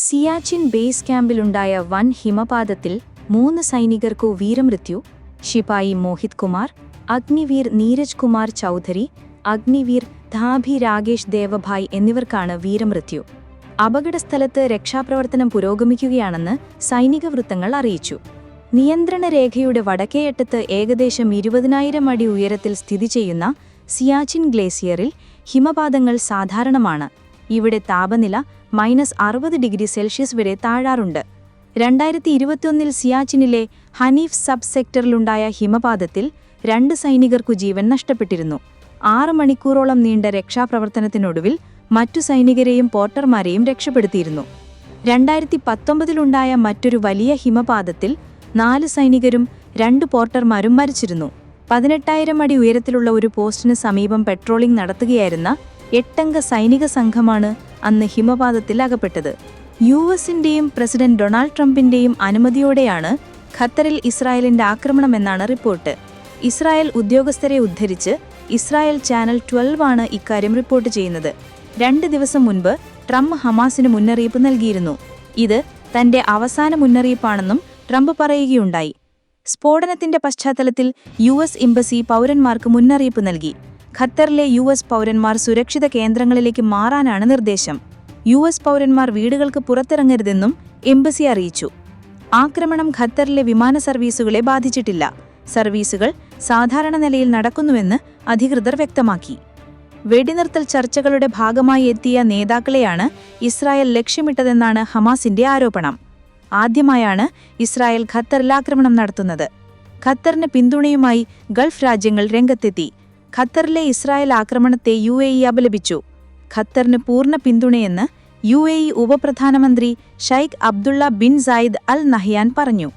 Siachen base ക്യാമ്പിലുണ്ടായ വൻ ഹിമപാതത്തിൽ മൂന്ന് സൈനികർക്കു വീരമൃത്യു. ശിപായി മോഹിത് കുമാർ അഗ്നിവീർ നീരജ് കുമാർ ചൗധരി അഗ്നിവീർ ധാഭി രാകേഷ് ദേവഭായ് എന്നിവർക്കാണ് വീരമൃത്യു. അപകടസ്ഥലത്ത് രക്ഷാപ്രവർത്തനം പുരോഗമിക്കുകയാണെന്ന് സൈനിക വൃത്തങ്ങൾ അറിയിച്ചു. നിയന്ത്രണ രേഖയുടെ വടക്കേയറ്റത്ത് ഏകദേശം ഇരുപതിനായിരം അടി ഉയരത്തിൽ സ്ഥിതി ചെയ്യുന്ന സിയാച്ചിൻ ഗ്ലേസിയറിൽ ഹിമപാതങ്ങൾ സാധാരണമാണ്. ഇവിടെ താപനില മൈനസ് അറുപത് ഡിഗ്രി സെൽഷ്യസ് വരെ താഴാറുണ്ട്. രണ്ടായിരത്തി ഇരുപത്തിയൊന്നിൽ സിയാച്ചിനിലെ ഹനീഫ് സബ് സെക്ടറിലുണ്ടായ ഹിമപാതത്തിൽ രണ്ട് സൈനികർക്കു ജീവൻ നഷ്ടപ്പെട്ടിരുന്നു. ആറ് മണിക്കൂറോളം നീണ്ട രക്ഷാപ്രവർത്തനത്തിനൊടുവിൽ മറ്റു സൈനികരെയും പോർട്ടർമാരെയും രക്ഷപ്പെടുത്തിയിരുന്നു. രണ്ടായിരത്തി പത്തൊമ്പതിലുണ്ടായ മറ്റൊരു വലിയ ഹിമപാതത്തിൽ നാല് സൈനികരും രണ്ട് പോർട്ടർമാരും മരിച്ചിരുന്നു. പതിനെട്ടായിരം അടി ഉയരത്തിലുള്ള ഒരു പോസ്റ്റിന് സമീപം പെട്രോളിംഗ് നടത്തുകയായിരുന്ന എട്ടംഗ സൈനിക സംഘമാണ് അന്ന് ഹിമപാതത്തിൽ അകപ്പെട്ടത്. യു എസിന്റെയും പ്രസിഡന്റ് ഡൊണാൾഡ് ട്രംപിന്റെയും അനുമതിയോടെയാണ് ഖത്തറിൽ ഇസ്രായേലിന്റെ ആക്രമണമെന്നാണ് റിപ്പോർട്ട്. ഇസ്രായേൽ ഉദ്യോഗസ്ഥരെ ഉദ്ധരിച്ച് ഇസ്രായേൽ ചാനൽ ട്വൽവ് ആണ് ഇക്കാര്യം റിപ്പോർട്ട് ചെയ്യുന്നത്. രണ്ട് ദിവസം മുൻപ് ട്രംപ് ഹമാസിന് മുന്നറിയിപ്പ് നൽകിയിരുന്നു. ഇത് തന്റെ അവസാന മുന്നറിയിപ്പാണെന്നും ട്രംപ് പറയുകയുണ്ടായി. സ്ഫോടനത്തിന്റെ പശ്ചാത്തലത്തിൽ യു എസ് എംബസി പൗരന്മാർക്ക് മുന്നറിയിപ്പ് നൽകി. ഖത്തറിലെ യു എസ് പൗരന്മാർ സുരക്ഷിത കേന്ദ്രങ്ങളിലേക്ക് മാറാനാണ് നിർദ്ദേശം. യു എസ് പൗരന്മാർ വീടുകൾക്ക് പുറത്തിറങ്ങരുതെന്നും എംബസി അറിയിച്ചു. ആക്രമണം ഖത്തറിലെ വിമാന സർവീസുകളെ ബാധിച്ചിട്ടില്ല. സർവീസുകൾ സാധാരണ നിലയിൽ നടക്കുന്നുവെന്ന് അധികൃതർ വ്യക്തമാക്കി. വെടിനിർത്തൽ ചർച്ചകളുടെ ഭാഗമായി എത്തിയ നേതാക്കളെയാണ് ഇസ്രായേൽ ലക്ഷ്യമിട്ടതെന്നാണ് ഹമാസിന്റെ ആരോപണം. ആദ്യമായാണ് ഇസ്രായേൽ ഖത്തറിൽ ആക്രമണം നടത്തുന്നത്. ഖത്തറിന് പിന്തുണയുമായി ഗൾഫ് രാജ്യങ്ങൾ രംഗത്തെത്തി. ഖത്തറിലെ ഇസ്രായേൽ ആക്രമണത്തെ യു എ ഇ അപലപിച്ചു. ഖത്തറിന് പൂർണ പിന്തുണയെന്ന് യു എ ഇ ഉപപ്രധാനമന്ത്രി Sheikh Abdullah bin Zayed Al Nahyan പറഞ്ഞു.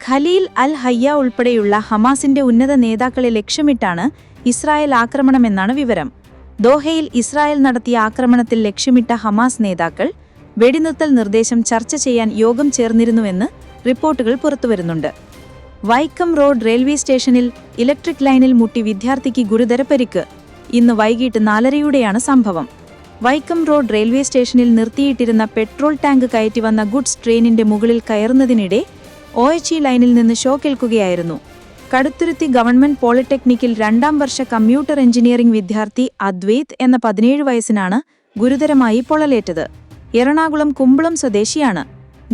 ഖലീൽ അൽ ഹയ്യ ഉൾപ്പെടെയുള്ള ഹമാസിന്റെ ഉന്നത നേതാക്കളെ ലക്ഷ്യമിട്ടാണ് ഇസ്രായേൽ ആക്രമണമെന്നാണ് വിവരം. ദോഹയിൽ ഇസ്രായേൽ നടത്തിയ ആക്രമണത്തിൽ ലക്ഷ്യമിട്ട ഹമാസ് നേതാക്കൾ വെടിനിർത്തൽ നിർദ്ദേശം ചർച്ച ചെയ്യാൻ യോഗം ചേർന്നിരുന്നുവെന്ന് റിപ്പോർട്ടുകൾ പുറത്തുവരുന്നുണ്ട്. വൈക്കം റോഡ് റെയിൽവേ സ്റ്റേഷനിൽ ഇലക്ട്രിക് ലൈനിൽ മുട്ടി വിദ്യാർത്ഥിക്ക് ഗുരുതര പരിക്ക് ഇന്ന് വൈകിട്ട് നാലരയോടെയാണ് സംഭവം. വൈക്കം റോഡ് റെയിൽവേ സ്റ്റേഷനിൽ നിർത്തിയിട്ടിരുന്ന പെട്രോൾ ടാങ്ക് കയറ്റി വന്ന ഗുഡ്സ് ട്രെയിനിന്റെ മുകളിൽ കയറുന്നതിനിടെ ഒ എച്ച് ലൈനിൽ നിന്ന് ഷോക്കേൽക്കുകയായിരുന്നു. കടുത്തുരുത്തി ഗവൺമെന്റ് പോളിടെക്നിക്കിൽ രണ്ടാം വർഷ കമ്പ്യൂട്ടർ എഞ്ചിനീയറിംഗ് വിദ്യാർത്ഥി അദ്വൈത് എന്ന പതിനേഴ് വയസ്സിനാണ് ഗുരുതരമായി പൊള്ളലേറ്റത്. എറണാകുളം കുമ്പളം സ്വദേശിയാണ്.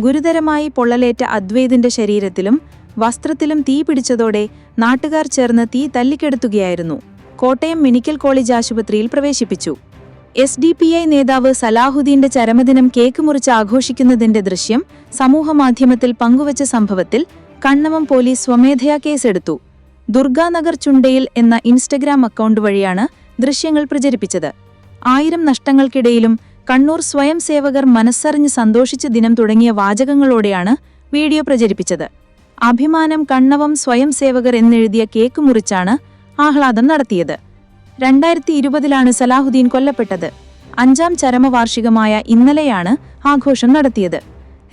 ഗുരുതരമായി പൊള്ളലേറ്റ അദ്വൈതിന്റെ ശരീരത്തിലും വസ്ത്രത്തിലും തീ പിടിച്ചതോടെ നാട്ടുകാർ ചേർന്ന് തീ തല്ലിക്കെടുത്തുകയായിരുന്നു. കോട്ടയം മെഡിക്കൽ കോളേജ് ആശുപത്രിയിൽ പ്രവേശിപ്പിച്ചു. എസ് ഡി പി ഐ നേതാവ് സലാഹുദ്ദീന്റെ ചരമദിനം കേക്ക് മുറിച്ച് ആഘോഷിക്കുന്നതിന്റെ ദൃശ്യം സമൂഹമാധ്യമത്തിൽ പങ്കുവച്ച സംഭവത്തിൽ കണ്ണമം പോലീസ് സ്വമേധയാ കേസെടുത്തു. ദുർഗാനഗർ ചുണ്ടയിൽ എന്ന ഇൻസ്റ്റഗ്രാം അക്കൗണ്ട് വഴിയാണ് ദൃശ്യങ്ങൾ പ്രചരിപ്പിച്ചത്. ആയിരം നഷ്ടങ്ങൾക്കിടയിലും കണ്ണൂർ സ്വയം സേവകർ മനസ്സറിഞ്ഞ് സന്തോഷിച്ച ദിനം തുടങ്ങിയ വാചകങ്ങളോടെയാണ് വീഡിയോ പ്രചരിപ്പിച്ചത്. അഭിമാനം കണ്ണവം സ്വയം സേവകർ എന്നെഴുതിയ കേക്ക് മുറിച്ചാണ് ആഹ്ലാദം നടത്തിയത്. രണ്ടായിരത്തി ഇരുപതിലാണ് സലാഹുദ്ദീൻ കൊല്ലപ്പെട്ടത്. അഞ്ചാം ചരമവാർഷികമായ ഇന്നലെയാണ് ആഘോഷം നടത്തിയത്.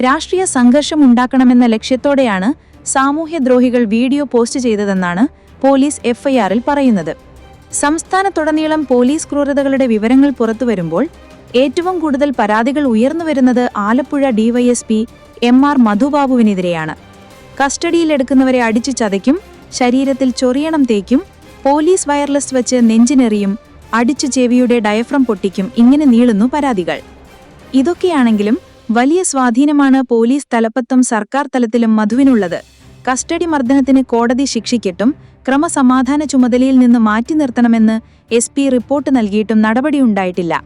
രാഷ്ട്രീയ സംഘർഷമുണ്ടാക്കണമെന്ന ലക്ഷ്യത്തോടെയാണ് സാമൂഹ്യദ്രോഹികൾ വീഡിയോ പോസ്റ്റ് ചെയ്തതെന്നാണ് പോലീസ് എഫ്ഐആറിൽ പറയുന്നത്. സംസ്ഥാനത്തുടനീളം പോലീസ് ക്രൂരതകളുടെ വിവരങ്ങൾ പുറത്തുവരുമ്പോൾ ഏറ്റവും കൂടുതൽ പരാതികൾ ഉയർന്നുവരുന്നത് ആലപ്പുഴ ഡിവൈഎസ്പി എം ആർ മധുബാബുവിനെതിരെയാണ്. കസ്റ്റഡിയിലെടുക്കുന്നവരെ അടിച്ചു ചതയ്ക്കും ശരീരത്തിൽ ചൊറിയണം തേക്കും പോലീസ് വയർലെസ് വെച്ച് നെഞ്ചിനെറിയും അടിച്ചു ചെവിയുടെ ഡയഫ്രം പൊട്ടിക്കും ഇങ്ങനെ നീളുന്നു പരാതികൾ. ഇതൊക്കെയാണെങ്കിലും വലിയ സ്വാധീനമാണ് പോലീസ് തലപ്പത്തും സർക്കാർ തലത്തിലും മധുവിനുള്ളത്. കസ്റ്റഡി മർദ്ദനത്തിന് കോടതി ശിക്ഷിക്കട്ടും ക്രമസമാധാന ചുമതലയിൽ നിന്ന് മാറ്റി നിർത്തണമെന്ന് എസ് പി റിപ്പോർട്ട് നൽകിയിട്ടും നടപടിയുണ്ടായിട്ടില്ല.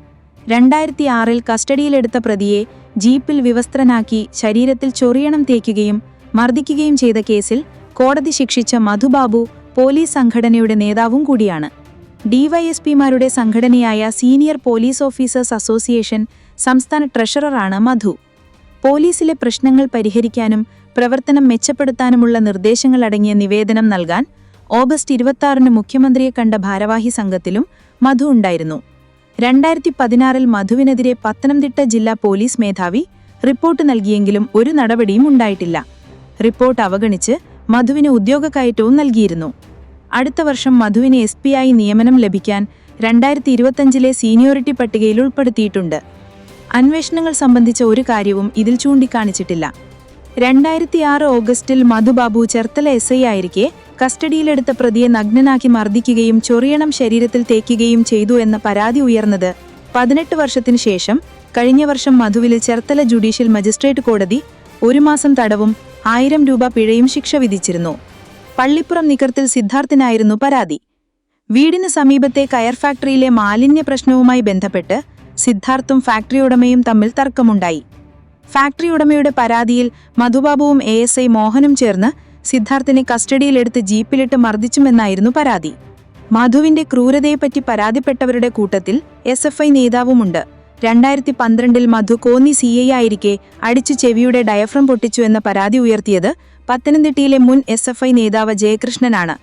രണ്ടായിരത്തി ആറിൽ കസ്റ്റഡിയിലെടുത്ത പ്രതിയെ ജീപ്പിൽ വിവസ്ത്രനാക്കി ശരീരത്തിൽ ചൊറിയണം തേക്കുകയും മർദ്ദിക്കുകയും ചെയ്ത കേസിൽ കോടതി ശിക്ഷിച്ച മധുബാബു പോലീസ് സംഘടനയുടെ നേതാവും കൂടിയാണ്. ഡിവൈഎസ്പിമാരുടെ സംഘടനയായ സീനിയർ പോലീസ് ഓഫീസേഴ്സ് അസോസിയേഷൻ സംസ്ഥാന ട്രഷററാണ് മധു. പോലീസിലെ പ്രശ്നങ്ങൾ പരിഹരിക്കാനും പ്രവർത്തനം മെച്ചപ്പെടുത്താനുമുള്ള നിർദ്ദേശങ്ങൾ അടങ്ങിയ നിവേദനം നൽകാൻ ഓഗസ്റ്റ് ഇരുപത്തിയാറിന് മുഖ്യമന്ത്രിയെ കണ്ട ഭാരവാഹി സംഘത്തിലും മധു ഉണ്ടായിരുന്നു. രണ്ടായിരത്തി പതിനാറിൽ മധുവിനെതിരെ പത്തനംതിട്ട ജില്ലാ പോലീസ് മേധാവി റിപ്പോർട്ട് നൽകിയെങ്കിലും ഒരു നടപടിയും ഉണ്ടായിട്ടില്ല. റിപ്പോർട്ട് അവഗണിച്ച് മധുവിന് ഉദ്യോഗ കയറ്റവും നൽകിയിരുന്നു. അടുത്ത വർഷം മധുവിന് എസ് പി ആയി നിയമനം ലഭിക്കാൻ രണ്ടായിരത്തി ഇരുപത്തഞ്ചിലെ സീനിയോറിറ്റി പട്ടികയിൽ ഉൾപ്പെടുത്തിയിട്ടുണ്ട്. അന്വേഷണങ്ങൾ സംബന്ധിച്ച ഒരു കാര്യവും ഇതിൽ ചൂണ്ടിക്കാണിച്ചിട്ടില്ല. രണ്ടായിരത്തി ആറ് ഓഗസ്റ്റിൽ മധുബാബു ചെർത്തല എസ് ഐ ആയിരിക്കെ കസ്റ്റഡിയിലെടുത്ത പ്രതിയെ നഗ്നനാക്കി മർദ്ദിക്കുകയും ചൊറിയണം ശരീരത്തിൽ തേക്കുകയും ചെയ്തു എന്ന പരാതി ഉയർന്നത് പതിനെട്ട് വർഷത്തിനു ശേഷം കഴിഞ്ഞ വർഷം മധുവിൽ ചെർത്തല ജുഡീഷ്യൽ മജിസ്ട്രേറ്റ് കോടതി ഒരു മാസം തടവും ആയിരം രൂപ പിഴയും ശിക്ഷ വിധിച്ചിരുന്നു. പള്ളിപ്പുറം നിക്കർത്തിൽ സിദ്ധാർത്ഥിനായിരുന്നു പരാതി. വീടിന് സമീപത്തെ കയർ ഫാക്ടറിയിലെ മാലിന്യ പ്രശ്നവുമായി ബന്ധപ്പെട്ട് സിദ്ധാർത്ഥും ഫാക്ടറി ഉടമയും തമ്മിൽ തർക്കമുണ്ടായി. ഫാക്ടറി ഉടമയുടെ പരാതിയിൽ മധുബാബുവും എ എസ് ഐ മോഹനും ചേർന്ന് സിദ്ധാർത്ഥിനെ കസ്റ്റഡിയിലെടുത്ത് ജീപ്പിലിട്ട് മർദ്ദിച്ചുമെന്നായിരുന്നു പരാതി. മധുവിന്റെ ക്രൂരതയെപ്പറ്റി പരാതിപ്പെട്ടവരുടെ കൂട്ടത്തിൽ എസ് എഫ് ഐ നേതാവുമുണ്ട്. രണ്ടായിരത്തി പന്ത്രണ്ടിൽ മധു കോന്നി സി ഐ ആയിരിക്കെ അടിച്ചു ചെവിയുടെ ഡയഫ്രം പൊട്ടിച്ചു എന്ന പരാതി ഉയർത്തിയത് പത്തനംതിട്ടയിലെ മുൻ എസ് എഫ് ഐ നേതാവ് ജയകൃഷ്ണനാണ്.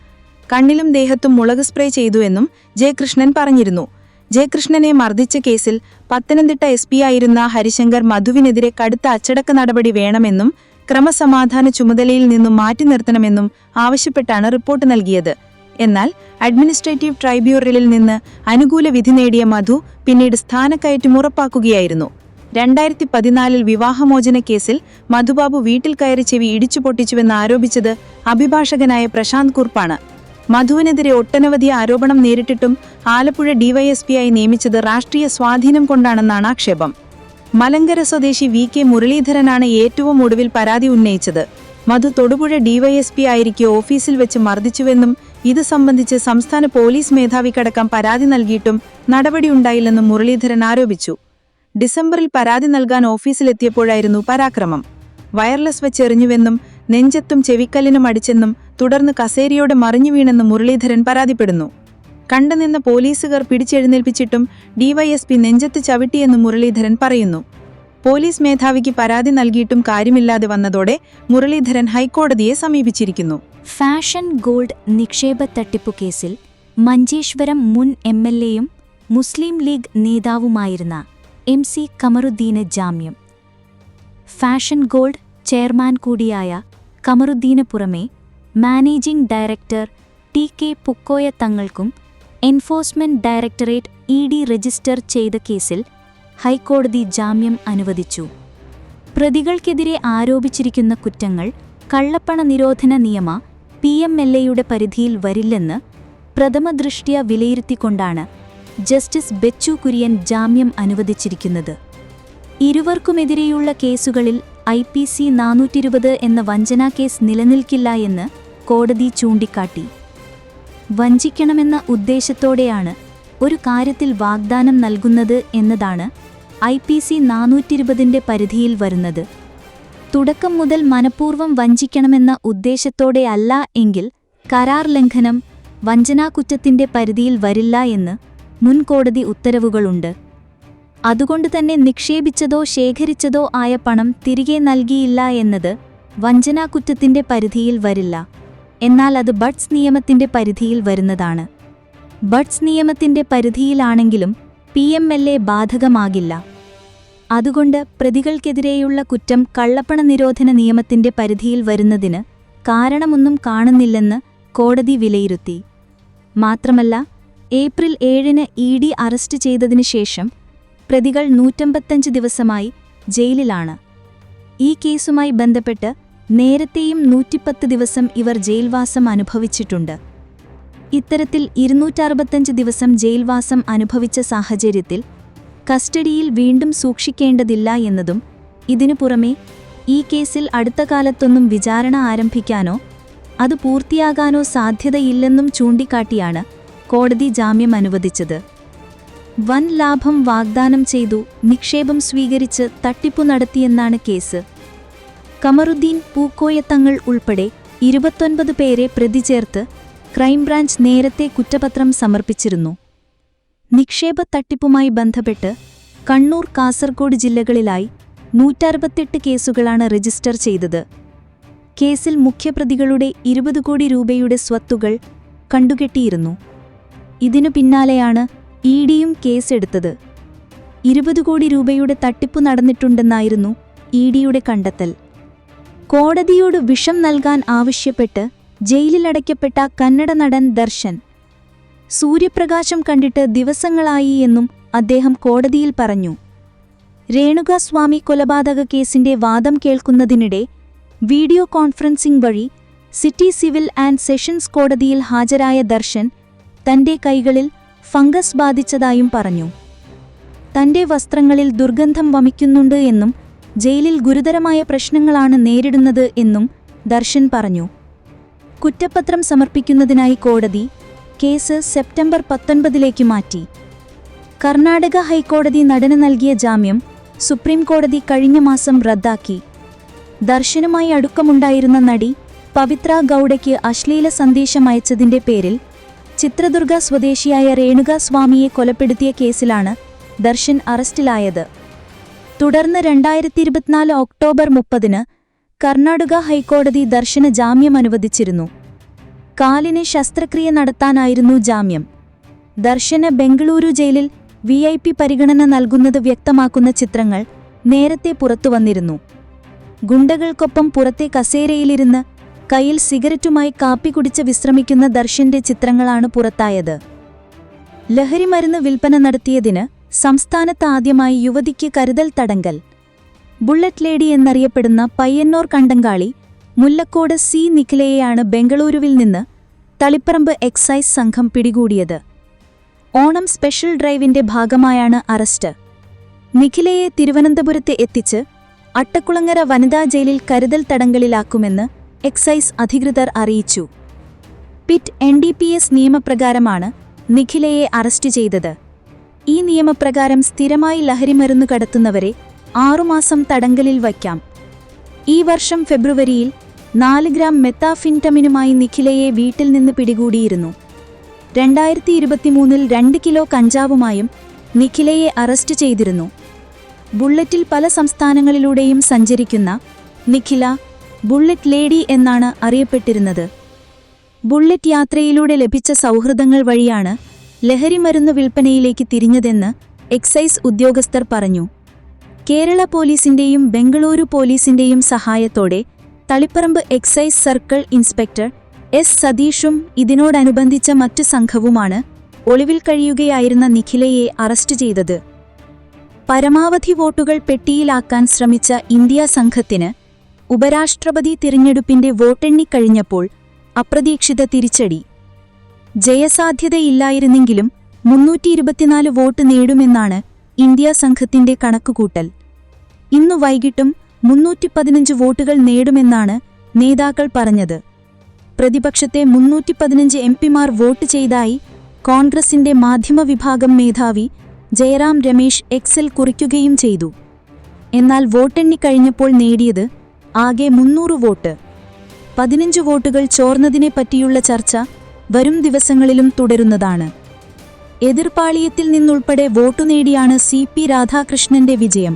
കണ്ണിലും ദേഹത്തും മുളക് സ്പ്രേ ചെയ്തു എന്നും ജയകൃഷ്ണൻ പറഞ്ഞിരുന്നു. ജയകൃഷ്ണനെ മർദ്ദിച്ച കേസിൽ പത്തനംതിട്ട എസ് പി ആയിരുന്ന ഹരിശങ്കർ മധുവിനെതിരെ കടുത്ത അച്ചടക്ക നടപടി വേണമെന്നും ക്രമസമാധാന ചുമതലയിൽ നിന്നും മാറ്റി നിർത്തണമെന്നും ആവശ്യപ്പെട്ടാണ് റിപ്പോർട്ട് നൽകിയത്. എന്നാൽ അഡ്മിനിസ്ട്രേറ്റീവ് ട്രൈബ്യൂണലിൽ നിന്ന് അനുകൂല വിധി നേടിയ മധു പിന്നീട് സ്ഥാനക്കയറ്റം ഉറപ്പാക്കുകയായിരുന്നു. രണ്ടായിരത്തി പതിനാലിൽ വിവാഹമോചന കേസിൽ മധുബാബു വീട്ടിൽ കയറി ചെവി ഇടിച്ചു പൊട്ടിച്ചുവെന്ന് ആരോപിച്ചത് അഭിഭാഷകനായ പ്രശാന്ത് കുർപ്പാണ്. മധുവിനെതിരെ ഒട്ടനവധി ആരോപണം നേരിട്ടിട്ടും ആലപ്പുഴ ഡിവൈഎസ്പിയായി നിയമിച്ചത് രാഷ്ട്രീയ സ്വാധീനം കൊണ്ടാണെന്നാണ് ആക്ഷേപം. മലങ്കര സ്വദേശി വി കെ മുരളീധരനാണ് ഏറ്റവും ഒടുവിൽ പരാതി ഉന്നയിച്ചത്. മധു തൊടുപുഴ ഡിവൈഎസ്പി ആയിരിക്കെ ഓഫീസിൽ വെച്ച് മർദ്ദിച്ചുവെന്നും ഇത് സംബന്ധിച്ച് സംസ്ഥാന പോലീസ് മേധാവിക്കടക്കം പരാതി നൽകിയിട്ടും നടപടിയുണ്ടായില്ലെന്നും മുരളീധരൻ ആരോപിച്ചു. ഡിസംബറിൽ പരാതി നൽകാൻ ഓഫീസിലെത്തിയപ്പോഴായിരുന്നു പരാക്രമം. വയർലെസ് വെച്ചെറിഞ്ഞുവെന്നും നെഞ്ചത്തും ചെവിക്കല്ലിനും അടിച്ചെന്നും തുടർന്ന് കസേരയോടെ മറിഞ്ഞു വീണെന്നും മുരളീധരൻ പരാതിപ്പെടുന്നു. കണ്ടുനിന്ന പോലീസുകാർ പിടിച്ചെഴുന്നേൽപ്പിച്ചിട്ടും ഡിവൈഎസ്പി നെഞ്ചത്ത് ചവിട്ടിയെന്ന് മുരളീധരൻ പറയുന്നു. പോലീസ് മേധാവിക്ക് പരാതി നൽകിയിട്ടും കാര്യമില്ലാതെ വന്നതോടെ മുരളീധരൻ ഹൈക്കോടതിയെ സമീപിച്ചിരിക്കുന്നു. ഫാഷൻ ഗോൾഡ് നിക്ഷേപ തട്ടിപ്പു കേസിൽ മഞ്ചേശ്വരം മുൻ എം എൽ എയും മുസ്ലിം ലീഗ് നേതാവുമായിരുന്ന എം സി കമറുദ്ദീന് ജാമ്യം. ഫാഷൻ ഗോൾഡ് ചെയർമാൻ കൂടിയായ കമറുദ്ദീന് പുറമെ managing director T K Pookoya തങ്ങൾക്കും enforcement directorate E D register ചെയ്ത കേസിൽ ഹൈക്കോടതി ജാമ്യം അനുവദിച്ചു. പ്രതികൾക്കെതിരെ ആരോപിച്ചിരിക്കുന്ന കുറ്റങ്ങൾ കള്ളപ്പണ നിരോധന നിയമ പി എം എൽ എയുടെ പരിധിയിൽ വരില്ലെന്ന് പ്രഥമദൃഷ്ട്യ വിലയിരുത്തിക്കൊണ്ടാണ് ജസ്റ്റിസ് ബെച്ചു കുര്യൻ ജാമ്യം അനുവദിച്ചിരിക്കുന്നത്. ഇരുവർക്കുമെതിരെയുള്ള കേസുകളിൽ ഐ പി സി നാനൂറ്റിരുപത് എന്ന വഞ്ചനാ കേസ് നിലനിൽക്കില്ല എന്ന് കോടതി ചൂണ്ടിക്കാട്ടി. വഞ്ചിക്കണമെന്ന ഉദ്ദേശത്തോടെയാണ് ഒരു കാര്യത്തിൽ വാഗ്ദാനം നൽകുന്നത് എന്നതാണ് ഐ പി സി നാനൂറ്റിരുപതിന്റെ പരിധിയിൽ വരുന്നത്. തുടക്കം മുതൽ മനഃപൂർവം വഞ്ചിക്കണമെന്ന ഉദ്ദേശത്തോടെയല്ല എങ്കിൽ കരാർ ലംഘനം വഞ്ചനാകുറ്റത്തിന്റെ പരിധിയിൽ വരില്ല എന്ന് മുൻകോടതി ഉത്തരവുകളുണ്ട്. അതുകൊണ്ടുതന്നെ നിക്ഷേപിച്ചതോ ശേഖരിച്ചതോ ആയ പണം തിരികെ നൽകിയില്ല എന്നത് വഞ്ചനാകുറ്റത്തിന്റെ പരിധിയിൽ വരില്ല. എന്നാൽ അത് ബഡ്സ് നിയമത്തിന്റെ പരിധിയിൽ വരുന്നതാണ്. ബഡ്സ് നിയമത്തിന്റെ പരിധിയിലാണെങ്കിലും പി എം എൽ എ ബാധകമാകില്ല. അതുകൊണ്ട് പ്രതികൾക്കെതിരെയുള്ള കുറ്റം കള്ളപ്പണ നിരോധന നിയമത്തിന്റെ പരിധിയിൽ വരുന്നതിന് കാരണമൊന്നും കാണുന്നില്ലെന്ന് കോടതി വിലയിരുത്തി. മാത്രമല്ല ഏപ്രിൽ ഏഴിന് ഇ ഡി അറസ്റ്റ് ചെയ്തതിനു ശേഷം പ്രതികൾ നൂറ്റമ്പത്തഞ്ച് ദിവസമായി ജയിലിലാണ്. ഈ കേസുമായി ബന്ധപ്പെട്ട് നേരത്തെയും നൂറ്റിപ്പത്ത് ദിവസം ഇവർ ജയിൽവാസം അനുഭവിച്ചിട്ടുണ്ട്. ഇത്തരത്തിൽ ഇരുന്നൂറ്ററുപത്തഞ്ച് ദിവസം ജയിൽവാസം അനുഭവിച്ച സാഹചര്യത്തിൽ കസ്റ്റഡിയിൽ വീണ്ടും സൂക്ഷിക്കേണ്ടതില്ല എന്നതും ഇതിനു പുറമെ ഈ കേസിൽ അടുത്ത കാലത്തൊന്നും വിചാരണ ആരംഭിക്കാനോ അത് പൂർത്തിയാകാനോ സാധ്യതയില്ലെന്നും ചൂണ്ടിക്കാട്ടിയാണ് കോടതി ജാമ്യം അനുവദിച്ചത്. വൻ ലാഭം വാഗ്ദാനം ചെയ്തു നിക്ഷേപം സ്വീകരിച്ച് തട്ടിപ്പു നടത്തിയെന്നാണ് കേസ്. കമറുദ്ദീൻ പൂക്കോയത്തങ്ങൾ ഉൾപ്പെടെ ഇരുപത്തൊൻപത് പേരെ പ്രതി ചേർത്ത് ക്രൈംബ്രാഞ്ച് നേരത്തെ കുറ്റപത്രം സമർപ്പിച്ചിരുന്നു. നിക്ഷേപ തട്ടിപ്പുമായി ബന്ധപ്പെട്ട് കണ്ണൂർ കാസർഗോഡ് ജില്ലകളിലായി നൂറ്ററുപത്തെട്ട് കേസുകളാണ് രജിസ്റ്റർ ചെയ്തത്. കേസിൽ മുഖ്യപ്രതികളുടെ ഇരുപത് കോടി രൂപയുടെ സ്വത്തുകൾ കണ്ടുകെട്ടിയിരുന്നു. ഇതിനു പിന്നാലെയാണ് ഇ ഡിയും കേസെടുത്തത്. ഇരുപത് കോടി രൂപയുടെ തട്ടിപ്പു നടന്നിട്ടുണ്ടെന്നായിരുന്നു ഇ ഡിയുടെ കണ്ടെത്തൽ. കോടതിയോട് വിഷം നൽകാൻ ആവശ്യപ്പെട്ട് ജയിലിലടയ്ക്കപ്പെട്ട കന്നഡ നടൻ ദർശൻ സൂര്യപ്രകാശം കണ്ടിട്ട് ദിവസങ്ങളായി എന്നും അദ്ദേഹം കോടതിയിൽ പറഞ്ഞു. രേണുകാസ്വാമി കൊലപാതക കേസിന്റെ വാദം കേൾക്കുന്നതിനിടെ വീഡിയോ കോൺഫറൻസിംഗ് വഴി സിറ്റി സിവിൽ ആൻഡ് സെഷൻസ് കോടതിയിൽ ഹാജരായ ദർശൻ തന്റെ കൈകളിൽ ഫംഗസ് ബാധിച്ചതായും പറഞ്ഞു. തന്റെ വസ്ത്രങ്ങളിൽ ദുർഗന്ധം വമിക്കുന്നുണ്ട് എന്നും ജയിലിൽ ഗുരുതരമായ പ്രശ്നങ്ങളാണ് നേരിടുന്നത് എന്നും ദർശൻ പറഞ്ഞു. കുറ്റപത്രം സമർപ്പിക്കുന്നതിനായി കോടതി കേസ് സെപ്റ്റംബർ പത്തൊൻപതിലേക്ക് മാറ്റി. കർണാടക ഹൈക്കോടതി നടന് നൽകിയ ജാമ്യം സുപ്രീം കോടതി കഴിഞ്ഞ മാസം റദ്ദാക്കി. ദർശനുമായി അടുക്കമുണ്ടായിരുന്ന നടി പവിത്ര ഗൗഡയ്ക്ക് അശ്ലീല സന്ദേശം അയച്ചതിന്റെ പേരിൽ ചിത്രദുർഗ സ്വദേശിയായ രേണുക സ്വാമിയെ കൊലപ്പെടുത്തിയ കേസിലാണ് ദർശൻ അറസ്റ്റിലായത്. തുടർന്ന് രണ്ടായിരത്തി ഇരുപത്തിനാല് ഒക്ടോബർ മുപ്പതിന് കർണാടക ഹൈക്കോടതി ദർശന ജാമ്യം അനുവദിച്ചിരുന്നു. കാലിന് ശസ്ത്രക്രിയ നടത്താനായിരുന്നു ജാമ്യം. ദർശന ബംഗളൂരു ജയിലിൽ വി ഐ പി പരിഗണന നൽകുന്നത് വ്യക്തമാക്കുന്ന ചിത്രങ്ങൾ നേരത്തെ പുറത്തുവന്നിരുന്നു ഗുണ്ടകൾക്കൊപ്പം പുറത്തെ കസേരയിലിരുന്ന് കയ്യിൽ സിഗരറ്റുമായി കാപ്പി കുടിച്ച് വിശ്രമിക്കുന്ന ദർശന്റെ ചിത്രങ്ങളാണ് പുറത്തായത്. ലഹരിമരുന്ന് വിൽപ്പന നടത്തിയതിന് സംസ്ഥാനത്ത് ആദ്യമായി യുവതിക്ക് കരുതൽ തടങ്കൽ. ബുള്ളറ്റ് ലേഡി എന്നറിയപ്പെടുന്ന പയ്യന്നൂർ കണ്ടങ്കാളി മുല്ലക്കോട് സി നിഖിലയെയാണ് ബംഗളൂരുവിൽ നിന്ന് തളിപ്പറമ്പ് എക്സൈസ് സംഘം പിടികൂടിയത്. ഓണം സ്പെഷ്യൽ ഡ്രൈവിന്റെ ഭാഗമായാണ് അറസ്റ്റ്. നിഖിലയെ തിരുവനന്തപുരത്ത് എത്തിച്ച് അട്ടക്കുളങ്ങര വനിതാ ജയിലിൽ കരുതൽ തടങ്കലിലാക്കുമെന്ന് എക്സൈസ് അധികൃതർ അറിയിച്ചു. PIT N D P S നിയമപ്രകാരമാണ് നിഖിലയെ അറസ്റ്റ് ചെയ്തത്. ഈ നിയമപ്രകാരം സ്ഥിരമായി ലഹരിമരുന്ന് കടത്തുന്നവരെ ആറുമാസം തടങ്കലിൽ വയ്ക്കാം. ഈ വർഷം ഫെബ്രുവരിയിൽ നാല് ഗ്രാം മെത്താഫിന്റമിനുമായി നിഖിലയെ വീട്ടിൽ നിന്ന് പിടികൂടിയിരുന്നു. രണ്ടായിരത്തി ഇരുപത്തിമൂന്നിൽ രണ്ട് കിലോ കഞ്ചാവുമായും നിഖിലയെ അറസ്റ്റ് ചെയ്തിരുന്നു. ബുള്ളറ്റിൽ പല സംസ്ഥാനങ്ങളിലൂടെയും സഞ്ചരിക്കുന്ന നിഖില ബുള്ളറ്റ് ലേഡി എന്നാണ് അറിയപ്പെട്ടിരുന്നത്. ബുള്ളറ്റ് യാത്രയിലൂടെ ലഭിച്ച സൗഹൃദങ്ങൾ വഴിയാണ് ലഹരിമരുന്ന് വിൽപ്പനയിലേക്ക് തിരിഞ്ഞതെന്ന് എക്സൈസ് ഉദ്യോഗസ്ഥർ പറഞ്ഞു. കേരള പോലീസിന്റെയും ബംഗളൂരു പോലീസിന്റെയും സഹായത്തോടെ Taliparamba excise circle inspector S സതീഷും ഇതിനോടനുബന്ധിച്ച മറ്റു സംഘവുമാണ് ഒളിവിൽ കഴിയുകയായിരുന്ന നിഖിലയെ അറസ്റ്റ് ചെയ്തത്. പരമാവധി വോട്ടുകൾ പെട്ടിയിലാക്കാൻ ശ്രമിച്ച ഇന്ത്യ സംഘത്തിന് ഉപരാഷ്ട്രപതി തിരഞ്ഞെടുപ്പിന്റെ വോട്ടെണ്ണിക്കഴിഞ്ഞപ്പോൾ അപ്രതീക്ഷിത തിരിച്ചടി. ജയസാധ്യതയില്ലായിരുന്നെങ്കിലും മുന്നൂറ്റി വോട്ട് നേടുമെന്നാണ് ഇന്ത്യ സംഘത്തിന്റെ കണക്കുകൂട്ടൽ. ഇന്നു വൈകിട്ടും മുന്നൂറ്റി പതിനഞ്ച് വോട്ടുകൾ നേടുമെന്നാണ് നേതാക്കൾ പറഞ്ഞത്. പ്രതിപക്ഷത്തെ മുന്നൂറ്റി പതിനഞ്ച് എം പിമാർ വോട്ട് ചെയ്തായി കോൺഗ്രസിന്റെ മാധ്യമവിഭാഗം മേധാവി ജയറാം രമേശ് എക്സൽ കുറിക്കുകയും ചെയ്തു. എന്നാൽ വോട്ടെണ്ണിക്കഴിഞ്ഞപ്പോൾ നേടിയത് ആകെ മുന്നൂറ് വോട്ട്. പതിനഞ്ച് വോട്ടുകൾ ചോർന്നതിനെപ്പറ്റിയുള്ള ചർച്ച വരും ദിവസങ്ങളിലും തുടരുന്നതാണ്. എതിർപാളിയത്തിൽ നിന്നുൾപ്പെടെ വോട്ടു നേടിയാണ് സി പി രാധാകൃഷ്ണന്റെ വിജയം.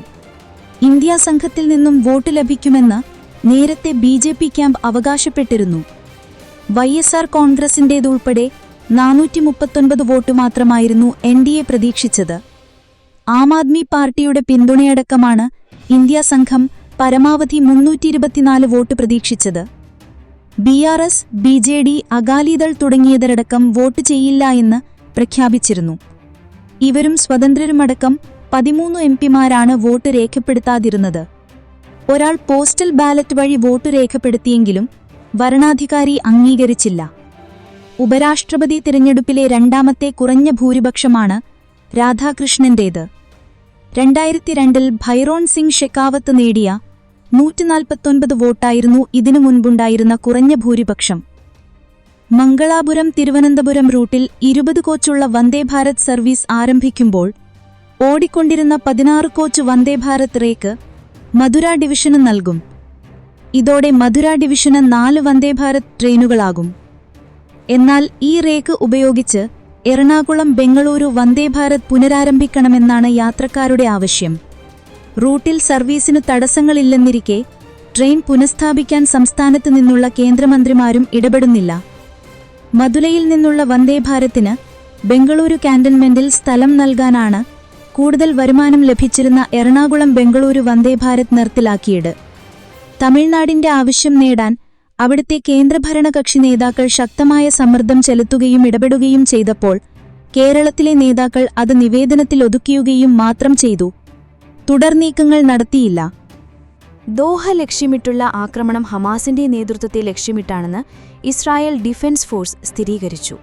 ഇന്ത്യ സംഘത്തിൽ നിന്നും വോട്ട് ലഭിക്കുമെന്ന് നേരത്തെ ബി ജെ പി ക്യാമ്പ് അവകാശപ്പെട്ടിരുന്നു. വൈ എസ് ആർ കോൺഗ്രസിന്റേതുൾപ്പെടെ നാനൂറ്റി മുപ്പത്തൊൻപത് വോട്ട് മാത്രമായിരുന്നു എൻ ഡി എ പ്രതീക്ഷിച്ചത്. ആം ആദ്മി പാർട്ടിയുടെ പിന്തുണയടക്കമാണ് ഇന്ത്യ സംഘം പരമാവധി മുന്നൂറ്റി ഇരുപത്തിനാല് വോട്ട് പ്രതീക്ഷിച്ചത്. B R S B J D Akali Dal തുടങ്ങിയവരടക്കം vote ചെയ്യില്ല എന്ന് പ്രഖ്യാപിച്ചിരുന്നു. ഇവരും സ്വതന്ത്രരുമടക്കം പതിമൂന്ന് എം പിമാരാണ് വോട്ട് രേഖപ്പെടുത്താതിരുന്നത്. ഒരാൾ പോസ്റ്റൽ ബാലറ്റ് വഴി വോട്ട് രേഖപ്പെടുത്തിയെങ്കിലും വരണാധികാരി അംഗീകരിച്ചില്ല. ഉപരാഷ്ട്രപതി തിരഞ്ഞെടുപ്പിലെ രണ്ടാമത്തെ കുറഞ്ഞ ഭൂരിപക്ഷമാണ് രാധാകൃഷ്ണന്റേത്. രണ്ടായിരത്തി രണ്ടിൽ ഭൈറോൺ സിംഗ് ഷെക്കാവത്ത് നേടിയ നൂറ്റിനാൽപ്പത്തൊൻപത് വോട്ടായിരുന്നു ഇതിനു മുൻപുണ്ടായിരുന്ന കുറഞ്ഞ ഭൂരിപക്ഷം. മംഗളാപുരം തിരുവനന്തപുരം റൂട്ടിൽ ഇരുപത് കോച്ചുള്ള വന്ദേഭാരത് സർവീസ് ആരംഭിക്കുമ്പോൾ ഓടിക്കൊണ്ടിരുന്ന പതിനാറ് കോച്ച് വന്ദേഭാരത് റേക്ക് മധുര ഡിവിഷന് നൽകും. ഇതോടെ മധുര ഡിവിഷന് നാല് വന്ദേഭാരത് ട്രെയിനുകളാകും. എന്നാൽ ഈ റേക്ക് ഉപയോഗിച്ച് എറണാകുളം ബംഗളൂരു വന്ദേഭാരത് പുനരാരംഭിക്കണമെന്നാണ് യാത്രക്കാരുടെ ആവശ്യം. റൂട്ടിൽ സർവീസിനു തടസ്സങ്ങളില്ലെന്നിരിക്കെ ട്രെയിൻ പുനഃസ്ഥാപിക്കാൻ സംസ്ഥാനത്തു നിന്നുള്ള കേന്ദ്രമന്ത്രിമാരും ഇടപെടുന്നില്ല. മധുരയിൽ നിന്നുള്ള വന്ദേഭാരത്തിന് ബംഗളൂരു കാന്റൺമെന്റിൽ സ്ഥലം നൽകാനാണ് കൂടുതൽ വരുമാനം ലഭിച്ചിരുന്ന എറണാകുളം ബംഗളൂരു വന്ദേഭാരത് നിർത്തലാക്കിയത്. തമിഴ്നാടിന്റെ ആവശ്യം നേടാൻ അവിടുത്തെ കേന്ദ്രഭരണകക്ഷി നേതാക്കൾ ശക്തമായ സമ്മർദ്ദം ചെലുത്തുകയും ഇടപെടുകയും ചെയ്തപ്പോൾ കേരളത്തിലെ നേതാക്കൾ അത് നിവേദനത്തിൽ ഒതുക്കിയുകയും മാത്രം ചെയ്തു. തുടർനീക്കങ്ങൾ നടത്തിയില്ല. ദോഹ ലക്ഷ്യമിട്ടുള്ള ആക്രമണം ഹമാസിന്റെ നേതൃത്വത്തെ ലക്ഷ്യമിട്ടാണെന്ന് ഇസ്രായേൽ ഡിഫൻസ് ഫോഴ്സ് സ്ഥിരീകരിച്ചു.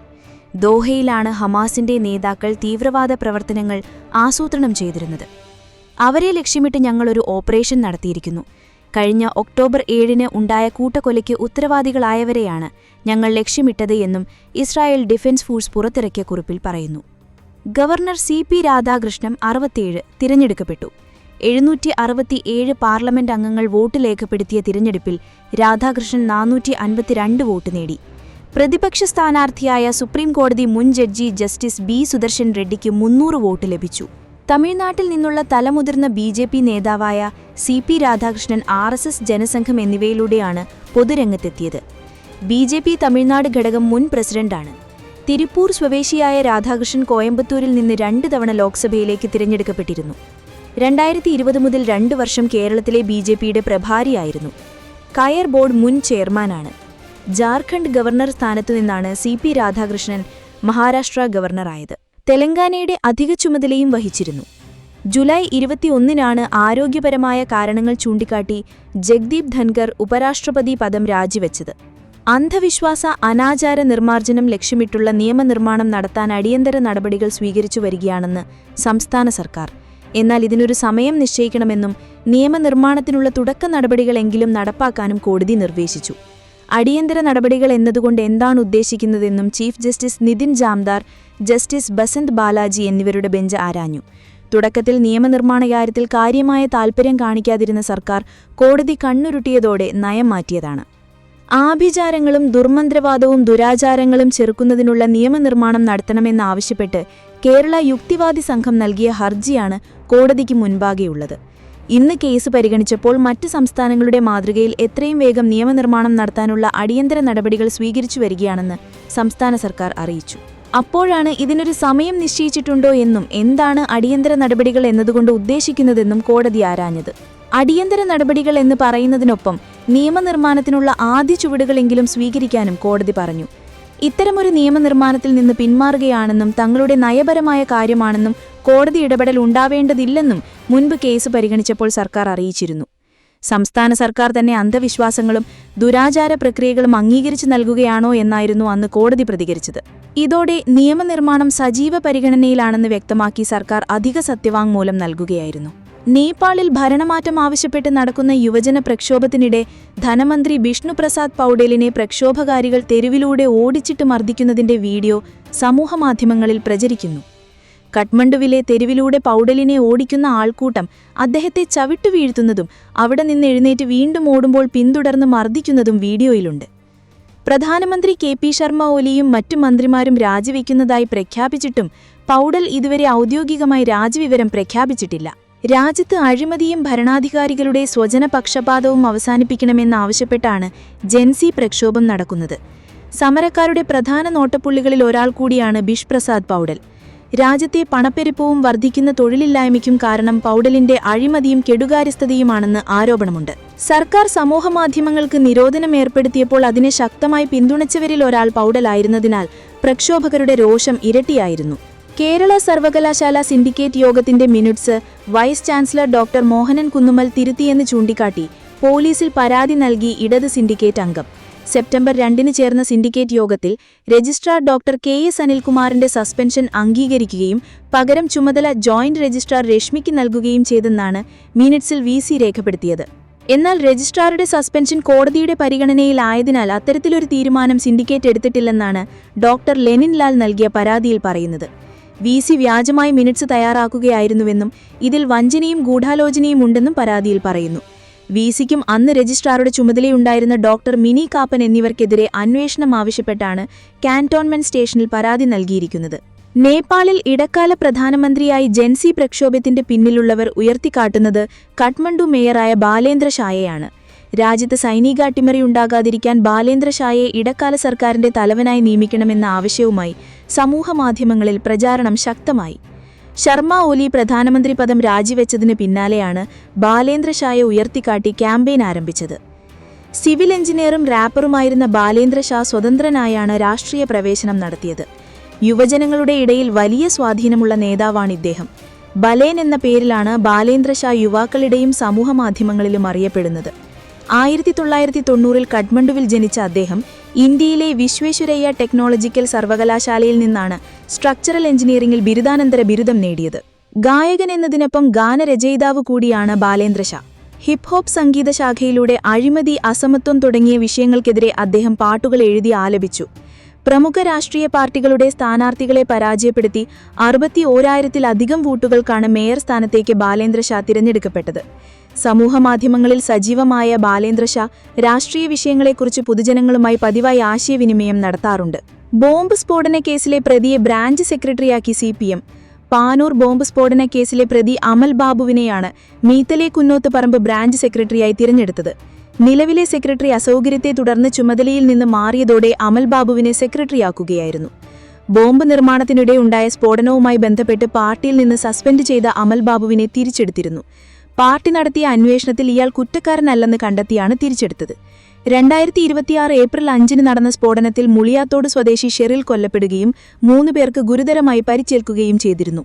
ദോഹയിലാണ് ഹമാസിന്റെ നേതാക്കൾ തീവ്രവാദ പ്രവർത്തനങ്ങൾ ആസൂത്രണം ചെയ്തിരുന്നത്. അവരെ ലക്ഷ്യമിട്ട് ഞങ്ങളൊരു ഓപ്പറേഷൻ നടത്തിയിരിക്കുന്നു. കഴിഞ്ഞ ഒക്ടോബർ ഏഴിന് ഉണ്ടായ കൂട്ടക്കൊലയ്ക്ക് ഉത്തരവാദികളായവരെയാണ് ഞങ്ങൾ ലക്ഷ്യമിട്ടത് എന്നും ഇസ്രായേൽ ഡിഫൻസ് ഫോഴ്സ് പുറത്തിറക്കിയ കുറിപ്പിൽ പറയുന്നു. ഗവർണർ സി പി രാധാകൃഷ്ണൻ അറുപത്തിയേഴ് തിരഞ്ഞെടുക്കപ്പെട്ടു. എഴുന്നൂറ്റി അറുപത്തി ഏഴ് പാർലമെന്റ് അംഗങ്ങൾ വോട്ട് രേഖപ്പെടുത്തിയ തിരഞ്ഞെടുപ്പിൽ രാധാകൃഷ്ണൻ നാനൂറ്റി അൻപത്തിരണ്ട് വോട്ട് നേടി. പ്രതിപക്ഷ സ്ഥാനാർത്ഥിയായ സുപ്രീം കോടതി മുൻ ജഡ്ജി ജസ്റ്റിസ് ബി സുദർശൻ റെഡ്ഡിക്ക് മുന്നൂറ് വോട്ട് ലഭിച്ചു. തമിഴ്നാട്ടിൽ നിന്നുള്ള തലമുതിർന്ന ബി ജെ പി നേതാവായ C P Radhakrishnan R S S ജനസംഘം എന്നിവയിലൂടെയാണ് പൊതുരംഗത്തെത്തിയത്. ബി ജെ പി തമിഴ്നാട് ഘടകം മുൻ പ്രസിഡന്റാണ്. തിരുപ്പൂർ സ്വദേശിയായ രാധാകൃഷ്ണൻ കോയമ്പത്തൂരിൽ നിന്ന് രണ്ട് തവണ ലോക്സഭയിലേക്ക് തിരഞ്ഞെടുക്കപ്പെട്ടിരുന്നു. രണ്ടായിരത്തി ഇരുപത് മുതൽ രണ്ട് വർഷം കേരളത്തിലെ ബി ജെ പിയുടെ പ്രഭാരിയായിരുന്നു. കയർ ബോർഡ് മുൻ ചെയർമാനാണ്. ജാർഖണ്ഡ് ഗവർണർ സ്ഥാനത്തു നിന്നാണ് സി പി രാധാകൃഷ്ണൻ മഹാരാഷ്ട്ര ഗവർണറായത്. തെലങ്കാനയുടെ അധിക ചുമതലയും വഹിച്ചിരുന്നു. ജൂലൈ ഇരുപത്തിയൊന്നിനാണ് ആരോഗ്യപരമായ കാരണങ്ങൾ ചൂണ്ടിക്കാട്ടി ജഗ്ദീപ് ധൻകർ ഉപരാഷ്ട്രപതി പദം രാജിവെച്ചത്. അന്ധവിശ്വാസ അനാചാര നിർമ്മാർജനം ലക്ഷ്യമിട്ടുള്ള നിയമനിർമ്മാണം നടത്താൻ അടിയന്തര നടപടികൾ സ്വീകരിച്ചു വരികയാണെന്ന് സംസ്ഥാന സർക്കാർ. എന്നാൽ ഇതിനൊരു സമയം നിശ്ചയിക്കണമെന്നും നിയമനിർമ്മാണത്തിനുള്ള തുടക്ക നടപടികളെങ്കിലും നടപ്പാക്കാനും കോടതി നിർദ്ദേശിച്ചു. അടിയന്തര നടപടികൾ എന്നതുകൊണ്ട് എന്താണ് ഉദ്ദേശിക്കുന്നതെന്നും chief justice Nitin Jamdar justice Basant Balaji എന്നിവരുടെ ബെഞ്ച് ആരാഞ്ഞു. തുടക്കത്തിൽ നിയമനിർമ്മാണ കാര്യത്തിൽ കാര്യമായ താൽപ്പര്യം കാണിക്കാതിരുന്ന സർക്കാർ കോടതി കണ്ണുരുട്ടിയതോടെ നയം മാറ്റിയതാണ്. ആഭിചാരങ്ങളും ദുർമന്ത്രവാദവും ദുരാചാരങ്ങളും ചെറുക്കുന്നതിനുള്ള നിയമനിർമ്മാണം നടത്തണമെന്നാവശ്യപ്പെട്ട് കേരള യുക്തിവാദി സംഘം നൽകിയ ഹർജിയാണ് കോടതിക്ക് മുൻപാകെയുള്ളത്. ഇന്ന് കേസ് പരിഗണിച്ചപ്പോൾ മറ്റ് സംസ്ഥാനങ്ങളുടെ മാതൃകയിൽ എത്രയും വേഗം നിയമനിർമ്മാണം നടത്താനുള്ള അടിയന്തര നടപടികൾ സ്വീകരിച്ചു വരികയാണെന്ന് സംസ്ഥാന സർക്കാർ അറിയിച്ചു. അപ്പോഴാണ് ഇതിനൊരു സമയം നിശ്ചയിച്ചിട്ടുണ്ടോ എന്നും എന്താണ് അടിയന്തര നടപടികൾ എന്നതുകൊണ്ട് ഉദ്ദേശിക്കുന്നതെന്നും കോടതി ആരാഞ്ഞത്. അടിയന്തര നടപടികൾ എന്ന് പറയുന്നതിനൊപ്പം നിയമനിർമ്മാണത്തിനുള്ള ആദ്യ ചുവടുകളെങ്കിലും സ്വീകരിക്കാനും കോടതി പറഞ്ഞു. ഇത്തരമൊരു നിയമനിർമ്മാണത്തിൽ നിന്ന് പിന്മാറുകയാണെന്നും തങ്ങളുടെ നയപരമായ കാര്യമാണെന്നും കോടതി ഇടപെടൽ ഉണ്ടാവേണ്ടതില്ലെന്നും മുൻപ് കേസ് പരിഗണിച്ചപ്പോൾ സർക്കാർ അറിയിച്ചിരുന്നു. സംസ്ഥാന സർക്കാർ തന്നെ അന്ധവിശ്വാസങ്ങളും ദുരാചാര പ്രക്രിയകളും അംഗീകരിച്ചു നൽകുകയാണോ എന്നായിരുന്നു അന്ന് കോടതി പ്രതികരിച്ചത്. ഇതോടെ നിയമനിർമ്മാണം സജീവ പരിഗണനയിലാണെന്ന് വ്യക്തമാക്കി സർക്കാർ അധിക സത്യവാങ്മൂലം നൽകുകയായിരുന്നു. നേപ്പാളിൽ ഭരണമാറ്റം ആവശ്യപ്പെട്ട് നടക്കുന്ന യുവജന പ്രക്ഷോഭത്തിനിടെ ധനമന്ത്രി ബിഷ്ണുപ്രസാദ് പൗഡേലിനെ പ്രക്ഷോഭകാരികൾ തെരുവിലൂടെ ഓടിച്ചിട്ട് മർദ്ദിക്കുന്നതിന്റെ വീഡിയോ സമൂഹമാധ്യമങ്ങളിൽ പ്രചരിക്കുന്നു. കഠ്മണ്ഡുവിലെ തെരുവിലൂടെ പൗഡലിനെ ഓടിക്കുന്ന ആൾക്കൂട്ടം അദ്ദേഹത്തെ ചവിട്ടു വീഴ്ത്തുന്നതും അവിടെ നിന്ന് എഴുന്നേറ്റ് വീണ്ടും ഓടുമ്പോൾ പിന്തുടർന്ന് മർദ്ദിക്കുന്നതും വീഡിയോയിലുണ്ട്. പ്രധാനമന്ത്രി കെ പി ശർമ്മ ഒലിയും മറ്റു മന്ത്രിമാരും രാജിവെക്കുന്നതായി പ്രഖ്യാപിച്ചിട്ടും പൗഡൽ ഇതുവരെ ഔദ്യോഗികമായി രാജിവിവരം പ്രഖ്യാപിച്ചിട്ടില്ല. രാജ്യത്ത് അഴിമതിയും ഭരണാധികാരികളുടെ സ്വജനപക്ഷപാതവും അവസാനിപ്പിക്കണമെന്നാവശ്യപ്പെട്ടാണ് ജെൻസി പ്രക്ഷോഭം നടക്കുന്നത്. സമരക്കാരുടെ പ്രധാന നോട്ടപ്പുള്ളികളിൽ ഒരാൾ കൂടിയാണ് ബിഷ്പ്രസാദ് പൗഡൽ. രാജ്യത്തെ പണപ്പെരുപ്പവും വർദ്ധിക്കുന്ന തൊഴിലില്ലായ്മയ്ക്കും കാരണം പൌഡലിന്റെ അഴിമതിയും കെടുകാര്യസ്ഥതയുമാണെന്ന് ആരോപണമുണ്ട്. സർക്കാർ സമൂഹമാധ്യമങ്ങൾക്ക് നിരോധനം ഏർപ്പെടുത്തിയപ്പോൾ അതിനെ ശക്തമായി പിന്തുണച്ചവരിൽ ഒരാൾ പൌഡലായിരുന്നതിനാൽ പ്രക്ഷോഭകരുടെ രോഷം ഇരട്ടിയായിരുന്നു. കേരള സർവകലാശാല സിൻഡിക്കേറ്റ് യോഗത്തിന്റെ minutes vice chancellor doctor Mohanan Kunnumal തിരുത്തിയെന്ന് ചൂണ്ടിക്കാട്ടി പോലീസിൽ പരാതി നൽകി ഇടത് സിൻഡിക്കേറ്റ് അംഗം. സെപ്റ്റംബർ രണ്ടിന് ചേർന്ന സിൻഡിക്കേറ്റ് യോഗത്തിൽ രജിസ്ട്രാർ ഡോക്ടർ കെ എസ് അനിൽകുമാറിന്റെ സസ്പെൻഷൻ അംഗീകരിക്കുകയും പകരം ചുമതല ജോയിന്റ് രജിസ്ട്രാർ രശ്മിക്ക് നൽകുകയും ചെയ്തെന്നാണ് മിനിറ്റ്സിൽ വി രേഖപ്പെടുത്തിയത്. എന്നാൽ രജിസ്ട്രാറുടെ സസ്പെൻഷൻ കോടതിയുടെ പരിഗണനയിലായതിനാൽ അത്തരത്തിലൊരു തീരുമാനം സിൻഡിക്കേറ്റ് എടുത്തിട്ടില്ലെന്നാണ് ഡോക്ടർ ലെനിൻ ലാൽ നൽകിയ പരാതിയിൽ പറയുന്നത്. വി സി വ്യാജമായി മിനിറ്റ്സ് തയ്യാറാക്കുകയായിരുന്നുവെന്നും ഇതിൽ വഞ്ചനയും ഗൂഢാലോചനയും ഉണ്ടെന്നും പരാതിയിൽ പറയുന്നു. വി സിക്കും അന്ന് രജിസ്ട്രാറുടെ ചുമതലയുണ്ടായിരുന്ന ഡോക്ടർ മിനി കാപ്പൻ എന്നിവർക്കെതിരെ അന്വേഷണം ആവശ്യപ്പെട്ടാണ് കാന്റോൺമെന്റ് സ്റ്റേഷനിൽ പരാതി നൽകിയിരിക്കുന്നത്. നേപ്പാളിൽ ഇടക്കാല പ്രധാനമന്ത്രിയായി ജൻസി പ്രക്ഷോഭത്തിന്റെ പിന്നിലുള്ളവർ ഉയർത്തിക്കാട്ടുന്നത് കഠ്മണ്ഡു മേയറായ ബാലേന്ദ്ര ഷായയാണ്. രാജ്യത്ത് സൈനിക അട്ടിമറിയുണ്ടാകാതിരിക്കാൻ ബാലേന്ദ്ര ഷായെ ഇടക്കാല സർക്കാരിന്റെ തലവനായി നിയമിക്കണമെന്ന ആവശ്യവുമായി സമൂഹമാധ്യമങ്ങളിൽ പ്രചാരണം ശക്തമായി. ശർമ്മ ഒലി പ്രധാനമന്ത്രി പദം രാജിവെച്ചതിന് പിന്നാലെയാണ് ബാലേന്ദ്ര ഷായെ ഉയർത്തിക്കാട്ടി ക്യാമ്പയിൻ ആരംഭിച്ചത്. സിവിൽ എഞ്ചിനീയറും റാപ്പറുമായിരുന്ന ബാലേന്ദ്ര ഷാ സ്വതന്ത്രനായാണ് രാഷ്ട്രീയ പ്രവേശനം നടത്തിയത്. യുവജനങ്ങളുടെ ഇടയിൽ വലിയ സ്വാധീനമുള്ള നേതാവാണ് ഇദ്ദേഹം. ബലേൻ എന്ന പേരിലാണ് ബാലേന്ദ്ര ഷാ യുവാക്കളുടെയും സമൂഹമാധ്യമങ്ങളിലും അറിയപ്പെടുന്നത്. ആയിരത്തി തൊള്ളായിരത്തി തൊണ്ണൂറിൽ കഠ്മണ്ഡുവിൽ ജനിച്ച അദ്ദേഹം ഇന്ത്യയിലെ വിശ്വേശ്വരയ്യ ടെക്നോളജിക്കൽ സർവകലാശാലയിൽ നിന്നാണ് സ്ട്രക്ചറൽ എഞ്ചിനീയറിംഗിൽ ബിരുദാനന്തര ബിരുദം നേടിയത്. ഗായകൻ എന്നതിനൊപ്പം ഗാനരചയിതാവ് കൂടിയാണ് ബാലേന്ദ്ര ഷാ. ഹിപ് ഹോപ്പ് സംഗീത ശാഖയിലൂടെ അഴിമതി അസമത്വം തുടങ്ങിയ വിഷയങ്ങൾക്കെതിരെ അദ്ദേഹം പാട്ടുകൾ എഴുതി ആലപിച്ചു. പ്രമുഖ രാഷ്ട്രീയ പാർട്ടികളുടെ സ്ഥാനാർത്ഥികളെ പരാജയപ്പെടുത്തി അറുപത്തി ഓരായിരത്തിലധികം വോട്ടുകൾക്കാണ് മേയർ സ്ഥാനത്തേക്ക് ബാലേന്ദ്ര ഷാ തിരഞ്ഞെടുക്കപ്പെട്ടത്. സമൂഹമാധ്യമങ്ങളിൽ സജീവമായ ബാലേന്ദ്ര ഷാ രാഷ്ട്രീയ വിഷയങ്ങളെക്കുറിച്ച് പൊതുജനങ്ങളുമായി പതിവായി ആശയവിനിമയം നടത്താറുണ്ട്. ബോംബ് സ്ഫോടന കേസിലെ പ്രതിയെ branch സെക്രട്ടറിയാക്കി C P M. Panoor bomb സ്ഫോടന കേസിലെ പ്രതി അമൽ ബാബുവിനെയാണ് മീത്തലെ കുന്നോത്ത് പറമ്പ് ബ്രാഞ്ച് സെക്രട്ടറിയായി തിരഞ്ഞെടുത്തത്. നിലവിലെ സെക്രട്ടറി അസൗകര്യത്തെ തുടർന്ന് ചുമതലയിൽ നിന്ന് മാറിയതോടെ അമൽ ബാബുവിനെ സെക്രട്ടറിയാക്കുകയായിരുന്നു. ബോംബ് നിർമ്മാണത്തിനിടെ ഉണ്ടായ സ്ഫോടനവുമായി ബന്ധപ്പെട്ട് പാർട്ടിയിൽ നിന്ന് സസ്പെൻഡ് ചെയ്ത അമൽ ബാബുവിനെ തിരിച്ചെടുത്തിരുന്നു. പാർട്ടി നടത്തിയ അന്വേഷണത്തിൽ ഇയാൾ കുറ്റക്കാരനല്ലെന്ന് കണ്ടെത്തിയാണ് തിരിച്ചെടുത്തത്. രണ്ടായിരത്തി ഇരുപത്തിയാറ് ഏപ്രിൽ അഞ്ചിന് നടന്ന സ്ഫോടനത്തിൽ മുളിയാത്തോട് സ്വദേശി ഷെറിൽ കൊല്ലപ്പെടുകയും മൂന്ന് പേർക്ക് ഗുരുതരമായി പരിച്ചേൽക്കുകയും ചെയ്തിരുന്നു.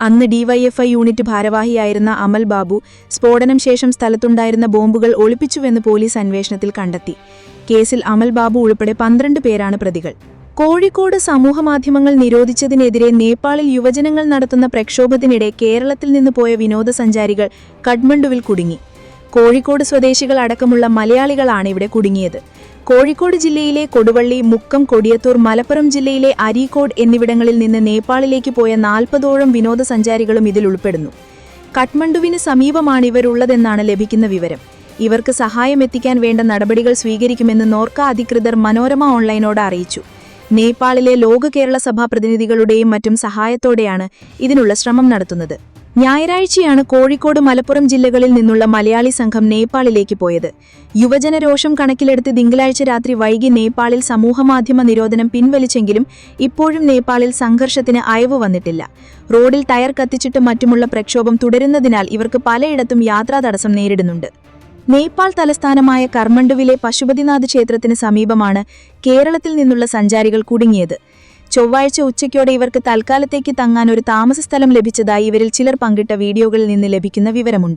അന്ന് ഡിവൈഎഫ്ഐ യൂണിറ്റ് ഭാരവാഹിയായിരുന്ന അമൽ ബാബു സ്ഫോടനം ശേഷം സ്ഥലത്തുണ്ടായിരുന്ന ബോംബുകൾ ഒളിപ്പിച്ചുവെന്ന് പോലീസ് അന്വേഷണത്തിൽ കണ്ടെത്തി. കേസിൽ അമൽ ബാബു ഉൾപ്പെടെ പന്ത്രണ്ട് പേരാണ് പ്രതികൾ. കോഴിക്കോട് സമൂഹമാധ്യമങ്ങൾ നിരോധിച്ചതിനെതിരെ നേപ്പാളിൽ യുവജനങ്ങൾ നടത്തുന്ന പ്രക്ഷോഭത്തിനിടെ കേരളത്തിൽ നിന്ന് പോയ വിനോദസഞ്ചാരികൾ കഠ്മണ്ഡുവിൽ കുടുങ്ങി. കോഴിക്കോട് സ്വദേശികൾ അടക്കമുള്ള മലയാളികളാണ് ഇവിടെ കുടുങ്ങിയത്. കോഴിക്കോട് ജില്ലയിലെ കൊടുവള്ളി മുക്കം കൊടിയത്തൂർ മലപ്പുറം ജില്ലയിലെ അരീക്കോട് എന്നിവിടങ്ങളിൽ നിന്ന് നേപ്പാളിലേക്ക് പോയ നാൽപ്പതോളം വിനോദസഞ്ചാരികളും ഇതിൽ ഉൾപ്പെടുന്നു. കഠ്മണ്ഡുവിന് സമീപമാണ് ഇവരുള്ളതെന്നാണ് ലഭിക്കുന്ന വിവരം. ഇവർക്ക് സഹായം എത്തിക്കാൻ വേണ്ട നടപടികൾ സ്വീകരിക്കുമെന്ന് നോർക്ക അധികൃതർ മനോരമ ഓൺലൈനോട് അറിയിച്ചു. നേപ്പാളിലെ ലോക കേരള സഭാ പ്രതിനിധികളുടെയും മറ്റും സഹായത്തോടെയാണ് ഇതിനുള്ള ശ്രമം നടത്തുന്നത്. ഞായറാഴ്ചയാണ് കോഴിക്കോട് മലപ്പുറം ജില്ലകളിൽ നിന്നുള്ള മലയാളി സംഘം നേപ്പാളിലേക്ക് പോയത്. യുവജന രോഷം കണക്കിലെടുത്ത് തിങ്കളാഴ്ച രാത്രി വൈകി നേപ്പാളിൽ സമൂഹമാധ്യമ നിരോധനം പിൻവലിച്ചെങ്കിലും ഇപ്പോഴും നേപ്പാളിൽ സംഘർഷത്തിന് അയവ് വന്നിട്ടില്ല. റോഡിൽ ടയർ കത്തിച്ചിട്ട് മറ്റുമുള്ള പ്രക്ഷോഭം തുടരുന്നതിനാൽ ഇവർക്ക് പലയിടത്തും യാത്രാ തടസ്സം നേരിടുന്നുണ്ട്. നേപ്പാൾ തലസ്ഥാനമായ കർമ്മണ്ടുവിലെ പശുപതിനാഥ് ക്ഷേത്രത്തിന് സമീപമാണ് കേരളത്തിൽ നിന്നുള്ള സഞ്ചാരികൾ കുടുങ്ങിയത്. ചൊവ്വാഴ്ച ഉച്ചയ്ക്കോടെ ഇവർക്ക് തൽക്കാലത്തേക്ക് തങ്ങാൻ ഒരു താമസസ്ഥലം ലഭിച്ചതായി ഇവരിൽ ചിലർ പങ്കിട്ട വീഡിയോകളിൽ നിന്ന് ലഭിക്കുന്ന വിവരമുണ്ട്.